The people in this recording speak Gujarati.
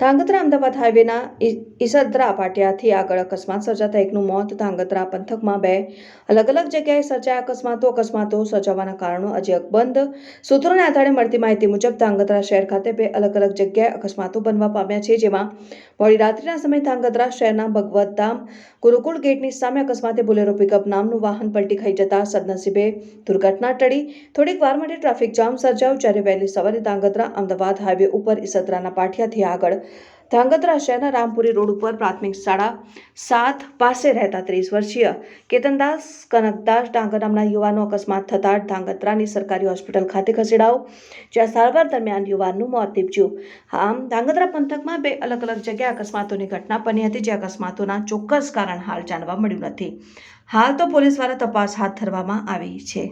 ધાંગધ્રા અમદાવાદ હાઈવેના ઈસદ્રા પાટિયાથી આગળ અકસ્માત સર્જાતા એકનું મોત ધાંગધ્રા પંથકમાં બે. અલગ અલગ જગ્યાએ સર્જાયા અકસ્માતો અકસ્માતો સર્જાવાના કારણો હજી અકબંધ. સૂત્રોને આધારે મળતી માહિતી મુજબ ધાંગધ્રા શહેર ખાતે બે અલગ અલગ જગ્યાએ અકસ્માતો બનવા પામ્યા છે, જેમાં મોડી રાત્રિના સમયે ધાંગધ્રા શહેરના ભગવતધામ ગુરુકુળ ગેટની સામે અકસ્માતે બોલેરો પિકઅપ નામનું વાહન પલટી ખાઈ જતા સદનસીબે દુર્ઘટના ટળી. થોડીક વાર માટે ટ્રાફિક જામ સર્જાયો, જ્યારે વહેલી સવારે ધાંગધ્રા અમદાવાદ હાઈવે ઉપર ઈસદરાના પાટિયાથી આગળ ધાંગધ્રા શહેરના રામપુરી રોડ ઉપર પ્રાથમિક શાળા સાત પાસે રહેતા ત્રીસ વર્ષીય કેતનદાસ કનકદાસ ડાંગર નામના યુવાનો અકસ્માત થતાં ધાંગધ્રાની સરકારી હોસ્પિટલ ખાતે ખસેડાયો, જ્યાં સારવાર દરમિયાન યુવાનનું મોત નીપજ્યું. આમ, ધાંગધ્રા પંથકમાં બે અલગ અલગ જગ્યાએ અકસ્માતોની ઘટના બની હતી, જે અકસ્માતોના ચોક્કસ કારણ હાલ જાણવા મળ્યું નથી. હાલ તો પોલીસ દ્વારા તપાસ હાથ ધરવામાં આવી છે.